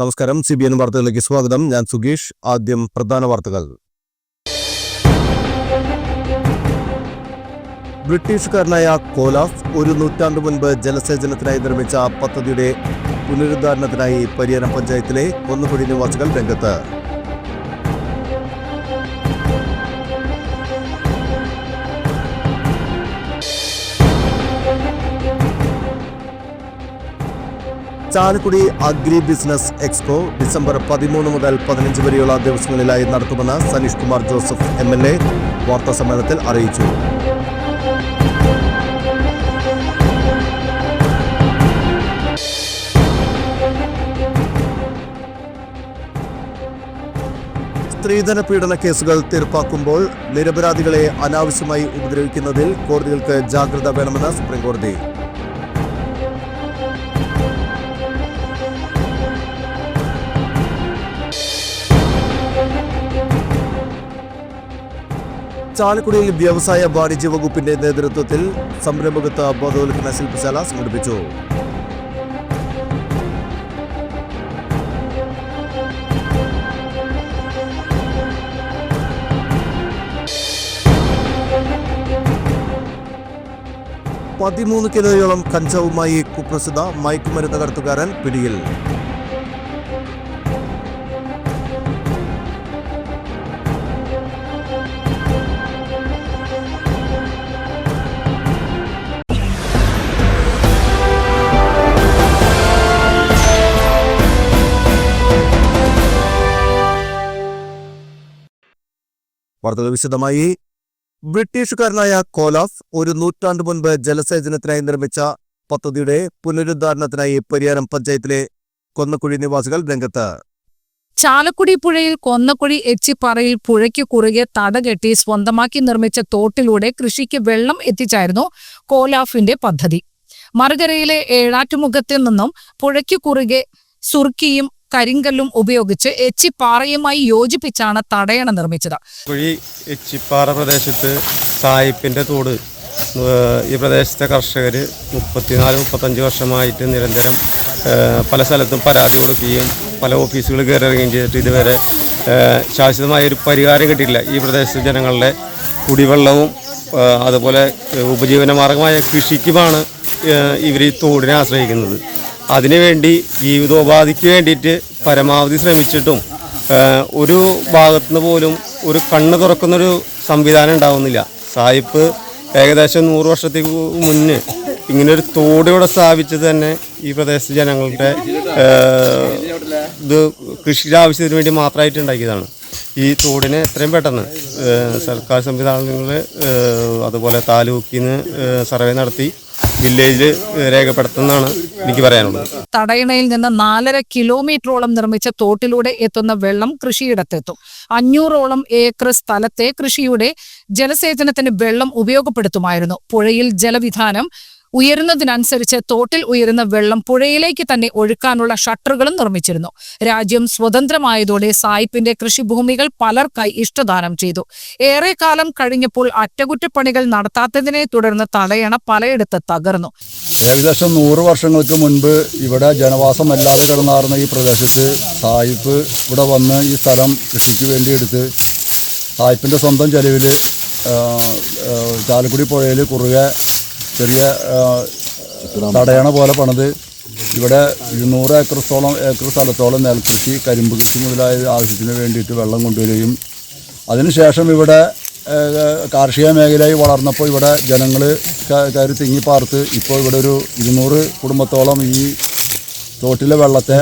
നമസ്കാരം. C B N വാർത്തകളിലേക്ക് സ്വാഗതം. ഞാൻ സുഗീഷ്. ആദ്യം പ്രധാന വാർത്തകൾ. ബ്രിട്ടീഷുകാരനായ കോലാഫ് ഒരു നൂറ്റാണ്ട് മുൻപ് ജലസേചനത്തിനായി നിർമ്മിച്ച പദ്ധതിയുടെ പുനരുദ്ധാരണത്തിനായി പരിയാരം പഞ്ചായത്തിലെ കൊന്നുകുഴി നിവാസികൾ രംഗത്ത് Chalakudy agri business expo December പതിമൂന്ന് മുതൽ പതിനഞ്ച് വരെയുള്ള ദിവസങ്ങളിലായി നടത്തുമെന്ന് Saneesh Kumar Joseph M L A വാർത്താ സമ്മേളനത്തിൽ അറിയിച്ചു. സ്ത്രീധന പീഡന കേസുകൾ തീർപ്പാക്കുമ്പോൾ നിരപരാധികളെ അനാവശ്യമായി ഉപദ്രവിക്കുന്നതിൽ കോടതികൾക്ക് ജാഗ്രത വേണമെന്ന് സുപ്രീംകോടതി. ചാലക്കുടിയിൽ വ്യവസായ വാണിജ്യ വകുപ്പിന്റെ നേതൃത്വത്തിൽ സംരംഭകത്വ ബോധവൽക്കരണ ശില്പശാല സംഘടിപ്പിച്ചു. പതിമൂന്ന് കിലോയോളം കഞ്ചാവുമായി കുപ്രസിദ്ധ മയക്കുമരുന്ന് കടത്തുകാരൻ പിടിയിൽ. വാർത്തകൾ വിശദമായി. ബ്രിട്ടീഷുകാരനായ കോലാഫ് ഒരു നൂറ്റാണ്ട് മുൻപ് ജലസേചനത്തിനായി നിർമ്മിച്ച പദ്ധതിയുടെ പുനരുദ്ധാരണത്തിനായി പരിയാരം പഞ്ചായത്തിലെ കൊന്നക്കുഴി നിവാസികൾ രംഗത്ത്. ചാലക്കുടി പുഴയിൽ കൊന്നക്കുഴി എച്ചിപ്പാറയിൽ പുഴയ്ക്ക് കുറുകെ തടകെട്ടി സ്വന്തമാക്കി നിർമ്മിച്ച തോട്ടിലൂടെ കൃഷിക്ക് വെള്ളം എത്തിച്ചായിരുന്നു കോലാഫിന്റെ പദ്ധതി. മറുകരയിലെ ഏഴാറ്റുമുഖത്തിൽ നിന്നും പുഴയ്ക്ക് കുറുകെ സുർക്കിയും കരിങ്കല്ലും ഉപയോഗിച്ച് എച്ചിപ്പാറയുമായി യോജിപ്പിച്ചാണ് തടയണ നിർമ്മിച്ചത്. കുഴി എച്ചിപ്പാറ പ്രദേശത്ത് സായിപ്പിന്റെ തോട് ഈ പ്രദേശത്തെ കർഷകർ മുപ്പത്തിനാല് മുപ്പത്തഞ്ച് വർഷമായിട്ട് നിരന്തരം പല സ്ഥലത്തും പരാതി കൊടുക്കുകയും പല ഓഫീസുകൾ കയറി ഇറങ്ങുകയും ചെയ്തിട്ട് ഇതുവരെ ശാശ്വതമായ ഒരു പരിഹാരം കിട്ടിയില്ല ഈ പ്രദേശത്തെ ജനങ്ങളുടെ കുടിവെള്ളവും അതുപോലെ ഉപജീവന മാർഗമായ കൃഷിക്കുമാണ് ഇവർ ഈ തോടിനെ ആശ്രയിക്കുന്നത്. അതിനുവേണ്ടി ജീവിതോപാധിക്ക് വേണ്ടിയിട്ട് പരമാവധി ശ്രമിച്ചിട്ടും ഒരു ഭാഗത്തുനിന്ന് പോലും ഒരു കണ്ണ് തുറക്കുന്നൊരു സംവിധാനം ഉണ്ടാവുന്നില്ല. സായിപ്പ് ഏകദേശം നൂറ് വർഷത്തേക്ക് മുന്നേ ഇങ്ങനൊരു തോടിവിടെ സ്ഥാപിച്ചത് തന്നെ ഈ പ്രദേശത്തെ ജനങ്ങളുടെ ഇത് കൃഷിയുടെ ആവശ്യത്തിന് വേണ്ടി മാത്രമായിട്ട് ഉണ്ടാക്കിയതാണ്. ഈ തോടിനെ എത്രയും പെട്ടെന്ന് സർക്കാർ സംവിധാനങ്ങൾ അതുപോലെ താലൂക്കിൽ നിന്ന് സർവേ നടത്തി വില്ലേജിൽ രേഖപ്പെടുത്തുന്നതാണ് എനിക്ക് പറയാനുള്ളത്. തടയണയിൽ നിന്ന് നാലര കിലോമീറ്ററോളം നിർമ്മിച്ച തോട്ടിലൂടെ എത്തുന്ന വെള്ളം കൃഷിയിടത്തെത്തും. അഞ്ഞൂറോളം ഏക്കർ സ്ഥലത്തെ കൃഷിയുടെ ജലസേചനത്തിന് വെള്ളം ഉപയോഗപ്പെടുത്തുമായിരുന്നു. പുഴയിൽ ജലവിധാനം ഉയരുന്നതിനനുസരിച്ച് തോട്ടിൽ ഉയരുന്ന വെള്ളം പുഴയിലേക്ക് തന്നെ ഒഴുക്കാനുള്ള ഷട്ടറുകളും നിർമ്മിച്ചിരുന്നു. രാജ്യം സ്വതന്ത്രമായതോടെ സായിപ്പിന്റെ കൃഷിഭൂമികൾ പലർക്കായി ഇഷ്ടദാനം ചെയ്തു. ഏറെക്കാലം കഴിഞ്ഞപ്പോൾ അറ്റകുറ്റപ്പണികൾ നടത്താത്തതിനെ തുടർന്ന് തടയണ പലയിടത്ത് തകർന്നു. ഏകദേശം നൂറ് വർഷങ്ങൾക്ക് മുൻപ് ഇവിടെ ജനവാസം അല്ലാതെ കിടന്നാർന്ന ഈ പ്രദേശത്ത് സായിപ്പ് ഇവിടെ വന്ന് ഈ സ്ഥലം കൃഷിക്ക് വേണ്ടി എടുത്ത് സായിപ്പിന്റെ സ്വന്തം ചെലവിൽ ചാലക്കുടി പുഴയിൽ കുറുകെ ചെറിയ തടയണ പോലെ പണിത്. ഇവിടെ ഇരുന്നൂറ് ഏക്കറത്തോളം ഏക്കർ സ്ഥലത്തോളം നെൽകൃഷി കരിമ്പ് കൃഷി മുതലായ ആവശ്യത്തിന് വേണ്ടിയിട്ട് വെള്ളം കൊണ്ടുവരികയും അതിനുശേഷം ഇവിടെ കാർഷിക മേഖലയായി വളർന്നപ്പോൾ ഇവിടെ ജനങ്ങൾ കയറി തിങ്ങിപ്പാർത്ത് ഇപ്പോൾ ഇവിടെ ഒരു ഇരുന്നൂറ് കുടുംബത്തോളം ഈ തോട്ടിലെ വെള്ളത്തെ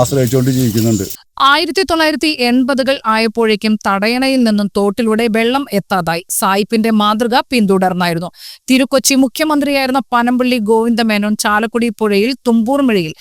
ആശ്രയിച്ചുകൊണ്ട് ജീവിക്കുന്നുണ്ട്. ആയിരത്തി തൊള്ളായിരത്തി എൺപതുകൾ ആയപ്പോഴേക്കും തടയണയിൽ നിന്നും തോട്ടിലൂടെ വെള്ളം എത്താതായി. സായിപ്പിന്റെ മാതൃക പിന്തുടർന്നായിരുന്നു. തിരുക്കൊച്ചി മുഖ്യമന്ത്രിയായിരുന്ന പനമ്പള്ളി ഗോവിന്ദമേനോൻ ചാലക്കുടി പുഴയിൽ തുമ്പൂർമിഴയിൽ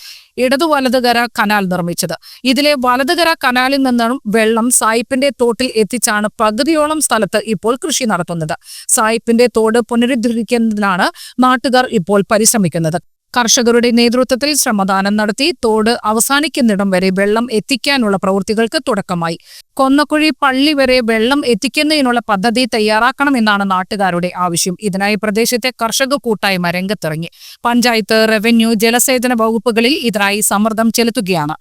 ഇടതു വലതുകര കനാൽ നിർമ്മിച്ചത്. ഇതിലെ വലതുകര കനാലിൽ നിന്നും വെള്ളം സായിപ്പിന്റെ തോട്ടിൽ എത്തിച്ചാണ് പകുതിയോളം സ്ഥലത്ത് ഇപ്പോൾ കൃഷി നടത്തുന്നത്. സായിപ്പിന്റെ തോട് പുനരുദ്ധരിക്കുന്നതിനാണ് നാട്ടുകാർ ഇപ്പോൾ പരിശ്രമിക്കുന്നത്. കർഷകരുടെ നേതൃത്വത്തിൽ ശ്രമദാനം നടത്തി തോട് അവസാനിക്കുന്നിടം വരെ വെള്ളം എത്തിക്കാനുള്ള പ്രവൃത്തികൾക്ക് തുടക്കമായി. കൊന്നക്കുഴി പള്ളി വരെ വെള്ളം എത്തിക്കുന്നതിനുള്ള പദ്ധതി തയ്യാറാക്കണമെന്നാണ് നാട്ടുകാരുടെ ആവശ്യം. ഇതിനായി പ്രദേശത്തെ കർഷക കൂട്ടായ്മ രംഗത്തിറങ്ങി. പഞ്ചായത്ത് റവന്യൂ ജലസേചന വകുപ്പുകളിൽ ഇതിനായി സമ്മർദ്ദം ചെലുത്തുകയാണ്.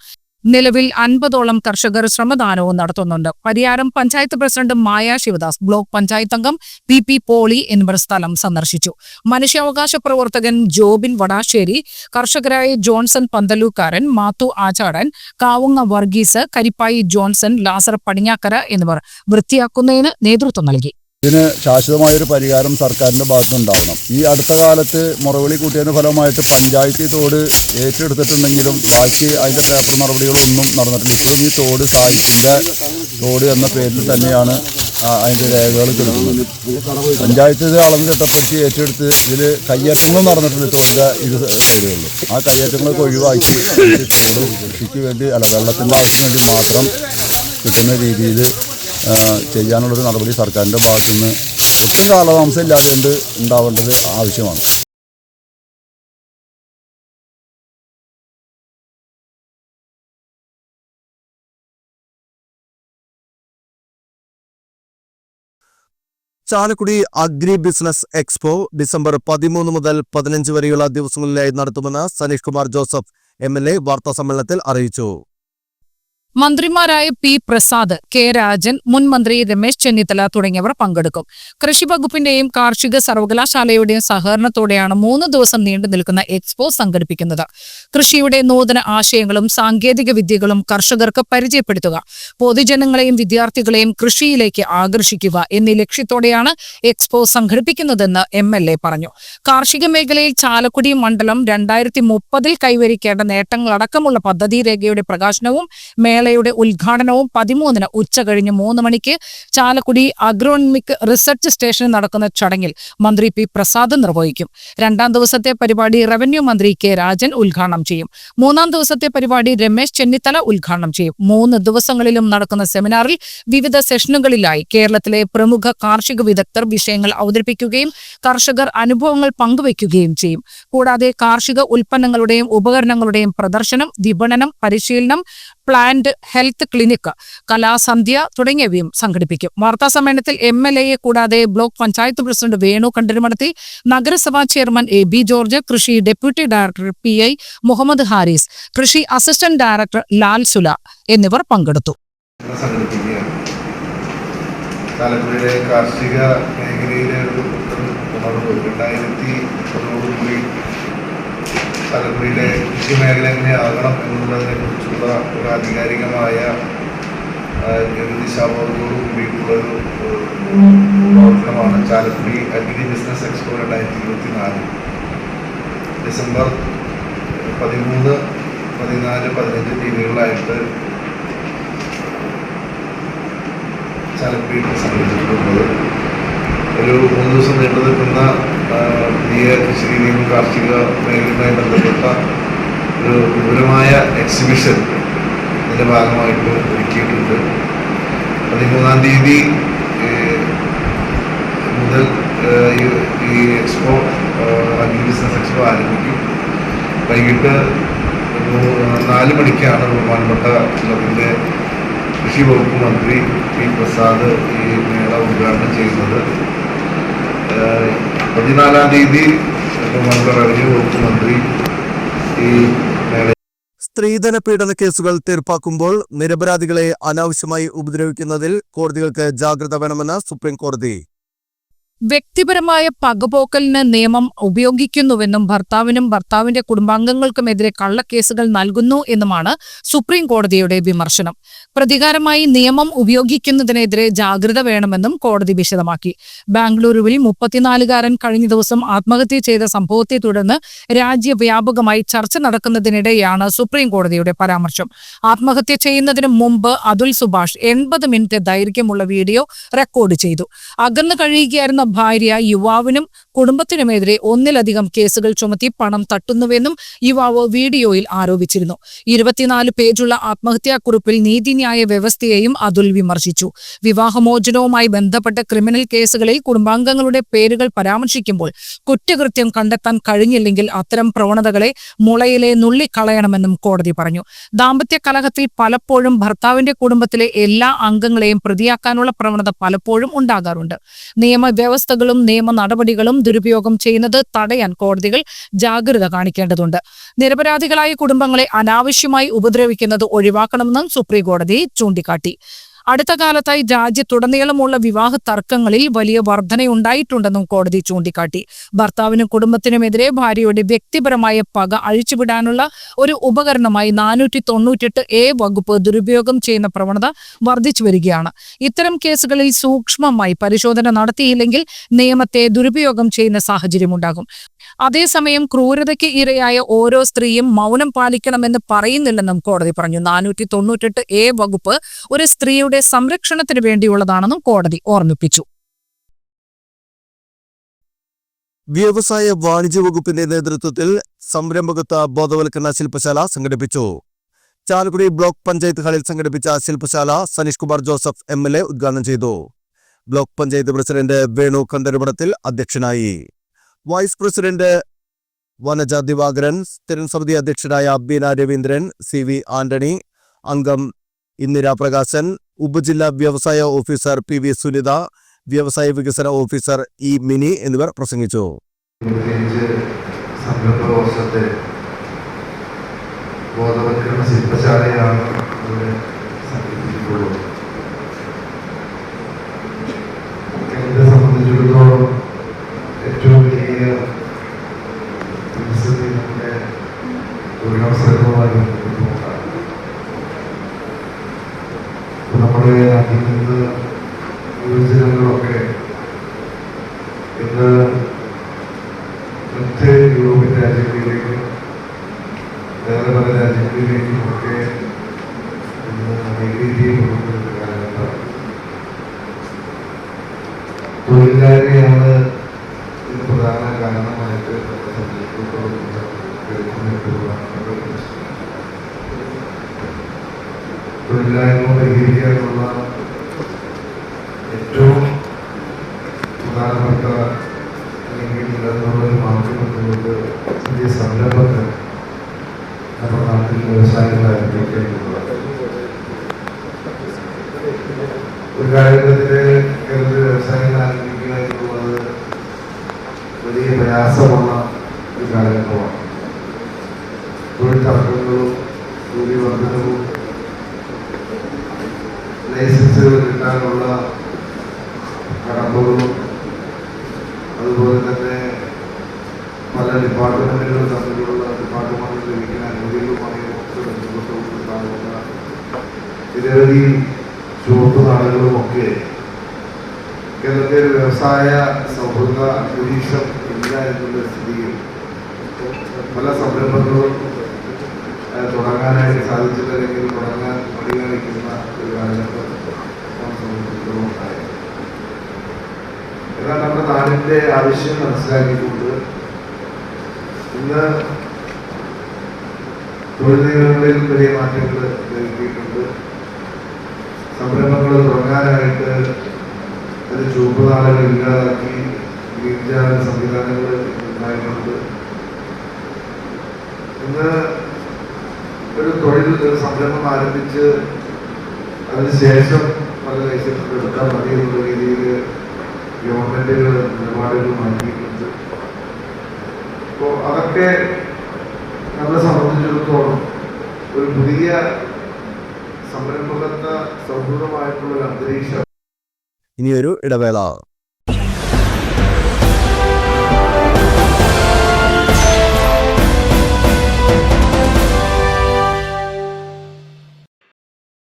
നിലവിൽ അൻപതോളം കർഷകർ ശ്രമദാനവും നടത്തുന്നുണ്ട്. പരിയാരം പഞ്ചായത്ത് പ്രസിഡന്റ് മായ ശിവദാസ് ബ്ലോക്ക് പഞ്ചായത്ത് അംഗം പി പി പോളി എന്നിവർ സ്ഥലം സന്ദർശിച്ചു. മനുഷ്യാവകാശ പ്രവർത്തകൻ ജോബിൻ വടാശ്ശേരി കർഷകരായ ജോൺസൺ പന്തലൂക്കാരൻ മാത്തു ആചാടൻ കാവുങ്ങ വർഗീസ് കരിപ്പായി ജോൺസൺ ലാസർ പടിഞ്ഞാക്കര എന്നിവർ വൃത്തിയാക്കുന്നതിന് നേതൃത്വം നൽകി. ഇതിന് ശാശ്വതമായൊരു പരിഹാരം സർക്കാരിന്റെ ഭാഗത്തുനിന്നുണ്ടാവണം. ഈ അടുത്ത കാലത്ത് മുറവിളി കൂട്ടിയതിന്റെ ഫലമായിട്ട് പഞ്ചായത്തി തോട് ഏറ്റെടുത്തിട്ടുണ്ടെങ്കിലും ബാക്കി അതിന്റെ പേപ്പർ നടപടികളൊന്നും നടന്നിട്ടില്ല. ഇപ്പോഴും ഈ തോട് സാഹിത്യ തോട് എന്ന പേരിൽ തന്നെയാണ് അതിന്റെ രേഖകൾ കിടക്കുന്നത്. പഞ്ചായത്ത് ഇത് അളന്ന് തിട്ടപ്പെടുത്തി ഏറ്റെടുത്ത് ഇതിൽ കയ്യേറ്റങ്ങളും നടന്നിട്ടുണ്ട് തോടിന്റെ ഇരു സൈഡുകളിൽ ആ കയ്യേറ്റങ്ങളൊക്കെ ഒഴിവാക്കി തോട് കൃഷിക്ക് വേണ്ടി അല്ല വെള്ളത്തിന്റെ ആവശ്യത്തിന് വേണ്ടി മാത്രം കിട്ടുന്ന രീതിയിൽ ചെയ്യാനുള്ളൊരു നടപടി സർക്കാരിന്റെ ഭാഗത്തു നിന്ന് ഒട്ടും കാലതാമസം ഇല്ലാതെ കൊണ്ട് ഉണ്ടാവേണ്ടത് ആവശ്യമാണ്. ചാലക്കുടി ബിസിനസ് എക്സ്പോ ഡിസംബർ പതിമൂന്ന് മുതൽ പതിനഞ്ച് വരെയുള്ള ദിവസങ്ങളിലായി കുമാർ ജോസഫ് അറിയിച്ചു. മന്ത്രിമാരായ പി പ്രസാദ് കെ രാജൻ മുൻ മന്ത്രി രമേശ് ചെന്നിത്തല തുടങ്ങിയവർ പങ്കെടുക്കും. കൃഷി വകുപ്പിന്റെയും കാർഷിക സർവകലാശാലയുടെയും സഹകരണത്തോടെയാണ് മൂന്ന് ദിവസം നീണ്ടു നിൽക്കുന്ന എക്സ്പോ സംഘടിപ്പിക്കുന്നത്. കൃഷിയുടെ നൂതന ആശയങ്ങളും സാങ്കേതിക വിദ്യകളും കർഷകർക്ക് പരിചയപ്പെടുത്തുക പൊതുജനങ്ങളെയും വിദ്യാർത്ഥികളെയും കൃഷിയിലേക്ക് ആകർഷിക്കുക എന്നീ ലക്ഷ്യത്തോടെയാണ് എക്സ്പോ സംഘടിപ്പിക്കുന്നതെന്ന് എം പറഞ്ഞു. കാർഷിക മേഖലയിൽ ചാലക്കുടി മണ്ഡലം രണ്ടായിരത്തി മുപ്പതിൽ കൈവരിക്കേണ്ട നേട്ടങ്ങളടക്കമുള്ള പദ്ധതി രേഖയുടെ പ്രകാശനവും മേളയുടെ ഉദ്ഘാടനവും പതിമൂന്നിന് ഉച്ച കഴിഞ്ഞ് മൂന്ന് മണിക്ക് ചാലക്കുടി അഗ്രോണമിക് റിസർച്ച് സ്റ്റേഷനിൽ നടക്കുന്ന ചടങ്ങിൽ മന്ത്രി പി പ്രസാദ് നിർവഹിക്കും. രണ്ടാം ദിവസത്തെ പരിപാടി റവന്യൂ മന്ത്രി കെ രാജൻ ഉദ്ഘാടനം ചെയ്യും. മൂന്നാം ദിവസത്തെ പരിപാടി രമേശ് ചെന്നിത്തല ഉദ്ഘാടനം ചെയ്യും. മൂന്ന് ദിവസങ്ങളിലും നടക്കുന്ന സെമിനാറിൽ വിവിധ സെഷനുകളിലായി കേരളത്തിലെ പ്രമുഖ കാർഷിക വിദഗ്ധർ വിഷയങ്ങൾ അവതരിപ്പിക്കുകയും കർഷകർ അനുഭവങ്ങൾ പങ്കുവയ്ക്കുകയും ചെയ്യും. കൂടാതെ കാർഷിക ഉൽപ്പന്നങ്ങളുടെയും ഉപകരണങ്ങളുടെയും പ്രദർശനം വിപണനം പരിശീലനം പ്ലാന്റ് ഹെൽത്ത് ക്ലിനിക് കലാസന്ധ്യ തുടങ്ങിയവയും സംഘടിപ്പിക്കും. വാർത്താ സമ്മേളനത്തിൽ എം എൽ എയെ കൂടാതെ ബ്ലോക്ക് പഞ്ചായത്ത് പ്രസിഡന്റ് വേണു കണ്ടരുമടത്തി നഗരസഭാ ചെയർമാൻ എ ബി ജോർജ് കൃഷി deputy director P I Muhammad Haris കൃഷി അസിസ്റ്റന്റ് ഡയറക്ടർ ലാൽ സുല എന്നിവർ പങ്കെടുത്തു. ആലപ്പുഴയിലെ കാർഷിക മേഖലയിലെ ഒരു രണ്ടായിരത്തി മുപ്പതോടുകൂടി ചാലക്കുടിയിലെ കൃഷി മേഖല എങ്ങനെയാകണം എന്നുള്ളതിനെ കുറിച്ചുള്ള ഒരു ആധികാരികമായ ദിശാബോധത്തോടു കൂടിയിട്ടുള്ളൊരു പ്രവർത്തനമാണ് ചാലക്കുടി അഗ്രി ബിസിനസ് എക്സ്പോ രണ്ടായിരത്തി ഇരുപത്തി നാല് ഡിസംബർ പതിമൂന്ന് പതിനാല് പതിനഞ്ച് തീയതികളിലായിട്ട് ചാലക്കുടിയിൽ സംഘടിപ്പിച്ചിട്ടുള്ളത് ഒരു മൂന്ന് ദിവസം നീണ്ടു നിൽക്കുന്ന പുതിയ കൃഷി രീതിയും കാർഷിക മേഖലയുമായി ബന്ധപ്പെട്ട ഒരു വിപുലമായ എക്സിബിഷൻ ഇതിന്റെ ഭാഗമായിട്ട് ഒരുക്കിയിട്ടുണ്ട്. പതിമൂന്നാം തീയതി മുതൽ ഈ- എക്സ്പോ അഗ്രി ബിസിനസ് എക്സ്പോ ആരംഭിക്കും. വൈകിട്ട് നാല് മണിക്കാണ് ബഹുമാനപ്പെട്ട ക്ലബിന്റെ കൃഷി വകുപ്പ് മന്ത്രി പി പ്രസാദ് ഈ മേള ഉദ്ഘാടനം ചെയ്യുന്നത്. പതിനാലാം തീയതി മന്ത്രി സ്ത്രീധന പീഡന കേസുകൾ തീർപ്പാക്കുമ്പോൾ നിരപരാധികളെ അനാവശ്യമായി ഉപദ്രവിക്കുന്നതിൽ കോടതികൾക്ക് ജാഗ്രത വേണമെന്ന് സുപ്രീം കോടതി വ്യക്തിപരമായ പകപോക്കലിന് നിയമം ഉപയോഗിക്കുന്നുവെന്നും ഭർത്താവിനും ഭർത്താവിന്റെ കുടുംബാംഗങ്ങൾക്കുമെതിരെ കള്ളക്കേസുകൾ നൽകുന്നു എന്നുമാണ് സുപ്രീം കോടതിയുടെ വിമർശനം. പ്രതികാരമായി നിയമം ഉപയോഗിക്കുന്നതിനെതിരെ ജാഗ്രത വേണമെന്നും കോടതി വിശദമാക്കി. ബാംഗ്ലൂരുവിൽ മുപ്പത്തിനാലുകാരൻ കഴിഞ്ഞ ദിവസം ആത്മഹത്യ ചെയ്ത സംഭവത്തെ തുടർന്ന് രാജ്യവ്യാപകമായി ചർച്ച നടക്കുന്നതിനിടെയാണ് സുപ്രീം കോടതിയുടെ പരാമർശം. ആത്മഹത്യ ചെയ്യുന്നതിന് മുമ്പ് അതുൽ സുഭാഷ് എൺപത് മിനിറ്റ് ദൈർഘ്യമുള്ള വീഡിയോ റെക്കോർഡ് ചെയ്തു. അകന്നു കഴിയുകയായിരുന്ന ഭാര്യ യുവാവിനും കുടുംബത്തിനുമെതിരെ ഒന്നിലധികം കേസുകൾ ചുമത്തി പണം തട്ടുന്നുവെന്നും യുവാവ് വീഡിയോയിൽ ആരോപിച്ചിരുന്നു. ഇരുപത്തിനാല് പേജുള്ള ആത്മഹത്യാക്കുറിപ്പിൽ നീതിന്യായ വ്യവസ്ഥയെയും അതുൽ വിമർശിച്ചു. വിവാഹമോചനവുമായി ബന്ധപ്പെട്ട ക്രിമിനൽ കേസുകളിൽ കുടുംബാംഗങ്ങളുടെ പേരുകൾ പരാമർശിക്കുമ്പോൾ കുറ്റകൃത്യം കണ്ടെത്താൻ കഴിഞ്ഞില്ലെങ്കിൽ അത്തരം പ്രവണതകളെ മുളയിലെ നുള്ളിക്കളയണമെന്നും കോടതി പറഞ്ഞു. ദാമ്പത്യ കലഹത്തിൽ പലപ്പോഴും ഭർത്താവിന്റെ കുടുംബത്തിലെ എല്ലാ അംഗങ്ങളെയും പ്രതിയാക്കാനുള്ള പ്രവണത പലപ്പോഴും ഉണ്ടാകാറുണ്ട്. നിയമവ്യവസ്ഥകളും നിയമ നടപടികളും ദുരുപയോഗം ചെയ്യുന്നത് തടയാൻ കോടതികൾ ജാഗ്രത കാണിക്കേണ്ടതുണ്ട്. നിരപരാധികളായ കുടുംബങ്ങളെ അനാവശ്യമായി ഉപദ്രവിക്കുന്നത് ഒഴിവാക്കണമെന്നും സുപ്രീം കോടതി ചൂണ്ടിക്കാട്ടി. അടുത്ത കാലത്തായി രാജ്യത്തുടനീളമുള്ള വിവാഹ തർക്കങ്ങളിൽ വലിയ വർധനയുണ്ടായിട്ടുണ്ടെന്നും കോടതി ചൂണ്ടിക്കാട്ടി. ഭർത്താവിനും കുടുംബത്തിനുമെതിരെ ഭാര്യയുടെ വ്യക്തിപരമായ പക അഴിച്ചുവിടാനുള്ള ഒരു ഉപകരണമായി നാനൂറ്റി തൊണ്ണൂറ്റെട്ട് എ വകുപ്പ് ദുരുപയോഗം ചെയ്യുന്ന പ്രവണത വർദ്ധിച്ചു വരികയാണ്. ഇത്തരം കേസുകളിൽ സൂക്ഷ്മമായി പരിശോധന നടത്തിയില്ലെങ്കിൽ നിയമത്തെ ദുരുപയോഗം ചെയ്യുന്ന സാഹചര്യമുണ്ടാകും. അതേസമയം ക്രൂരതയ്ക്ക് ഇരയായ ഓരോ സ്ത്രീയും മൗനം പാലിക്കണമെന്ന് പറയുന്നില്ലെന്നും കോടതി പറഞ്ഞു. നാനൂറ്റി തൊണ്ണൂറ്റെട്ട് എ വകുപ്പ് ഒരു സ്ത്രീയുടെ സംരക്ഷണത്തിന് വേണ്ടിയുള്ളതാണെന്നും കോടതി ഓർമ്മിപ്പിച്ചു. വ്യവസായ വാണിജ്യ വകുപ്പിന്റെ നേതൃത്വത്തിൽ സംരംഭകത്വ ബോധവൽക്കരണ ശില്പശാല സംഘടിപ്പിച്ചു. ചാലക്കുടി ബ്ലോക്ക് പഞ്ചായത്ത് ഹാളിൽ സംഘടിപ്പിച്ച ശില്പശാല സനീഷ് കുമാർ ജോസഫ് എം ഉദ്ഘാടനം ചെയ്തു. ബ്ലോക്ക് പഞ്ചായത്ത് പ്രസിഡന്റ് വേണു കന്തരുപടത്തിൽ അധ്യക്ഷനായി. വൈസ് പ്രസിഡന്റ് വനജ ദിവാകരൻ സ്ഥിരം സമിതി അധ്യക്ഷനായ ബീന രവീന്ദ്രൻ സി വി ആന്റണി അംഗം ഇന്ദിരാ പ്രകാശൻ ഉപജില്ലാ വ്യവസായ ഓഫീസർ പി വി സുനിത വ്യവസായ വികസന ഓഫീസർ ഇ മിനി എന്നിവർ പ്രസംഗിച്ചു. ബോധവൽക്കരണ ശില്പശാലയാണ് സംഘടിപ്പിച്ചിട്ടുള്ളത് എന്നെ സംബന്ധിച്ചിടത്തോളം ഏറ്റവും വലിയ പ്രതിസന്ധി നമ്മുടെ തൊഴിലവസരങ്ങളുമായി ബന്ധപ്പെട്ടുകൊണ്ടാണ് ഇപ്പൊ നമ്മുടെ നാട്ടിൽ നിന്ന് യുവജനങ്ങളൊക്കെ ഇന്ന് മറ്റ് യൂറോപ്യൻ രാജ്യങ്ങളിലേക്കും വേറെ പല രാജ്യങ്ങളിലേക്കും ഒക്കെ ഇന്ന് മൈഗ്രേറ്റ് ചെയ്യപ്പെടുന്ന കാലഘട്ടമാണ് തൊഴിലാളിയാണ് ഇത് പ്രധാന കാരണമായിട്ട് നമ്മുടെ സംബന്ധിച്ചിടത്തോളം കേൾക്കുന്നിട്ടുള്ള തൊഴിലായ്മ എന്നുള്ള ഏറ്റവും പ്രധാനപ്പെട്ട അല്ലെങ്കിൽ അതിനുള്ള ഒരു മാർഗം എന്നുള്ളത് പുതിയ സംരംഭങ്ങൾ നമ്മുടെ നാട്ടിൽ വ്യവസായങ്ങൾ ആരംഭിക്കേണ്ടതാണ് ഒരു കാലഘട്ടത്തിൽ കേരളത്തിൽ വ്യവസായങ്ങൾ ആരംഭിക്കുക എന്നുള്ളത് വലിയ പ്രയാസമുള്ള ഒരു കാലഘട്ടമാണ്. തൊഴിൽ തർക്കങ്ങളും ജോലി വർധനവും ലൈസൻസുകൾ കിട്ടാനുള്ള കടമ്പകളും അതുപോലെ തന്നെ പല ഡിപ്പാർട്ട്മെന്റുകൾ തമ്മിലുള്ള ഡിപ്പാർട്ട്മെന്റിൽ ലഭിക്കുന്ന അനുമതികളുമായി ഒക്കെ ബന്ധപ്പെട്ടുകൊണ്ടുണ്ടാകുന്ന നിരവധി ചുവപ്പ് നാടുകളുമൊക്കെ കേരളത്തിൽ വ്യവസായ സൗഹൃദ അന്തരീക്ഷം ഇല്ല എന്നുള്ള സ്ഥിതിയിൽ പല സംരംഭങ്ങളും തുടങ്ങാനായിട്ട് സാധിച്ചിട്ടില്ലെങ്കിൽ തുടങ്ങാൻ മടി കാണിക്കുന്ന ഒരു കാലഘട്ടം എന്നാൽ നമ്മുടെ നാടിന്റെ ആവശ്യം മനസ്സിലാക്കിക്കൊണ്ട് ഇന്ന് തൊഴിലുകളിൽ വലിയ മാറ്റങ്ങൾ വരുത്തിയിട്ടുണ്ട് സംരംഭങ്ങൾ തുടങ്ങാനായിട്ട് അത് ചുവപ്പ് നാളുകൾ ഇല്ലാതാക്കി ഗ്രീൻജാല സംവിധാനങ്ങൾ ഉണ്ടായിട്ടുണ്ട്. ഇന്ന് ഒരു തൊഴിൽ ഒരു സംരംഭം ആരംഭിച്ച് അതിനുശേഷം പല ലൈസൻസുകൾ എടുത്താൽ മതി എന്നുള്ള രീതിയിൽ ഗവൺമെന്റുകൾ നിലപാടുകൾ മാറ്റിയിട്ടുണ്ട്. അപ്പോൾ അതൊക്കെ നമ്മളെ സംബന്ധിച്ചിടത്തോളം ഒരു പുതിയ സംരംഭകത്വ സൗഹൃദമായിട്ടുള്ള ഒരു അന്തരീക്ഷം. ഇനിയൊരു ഇടവേള.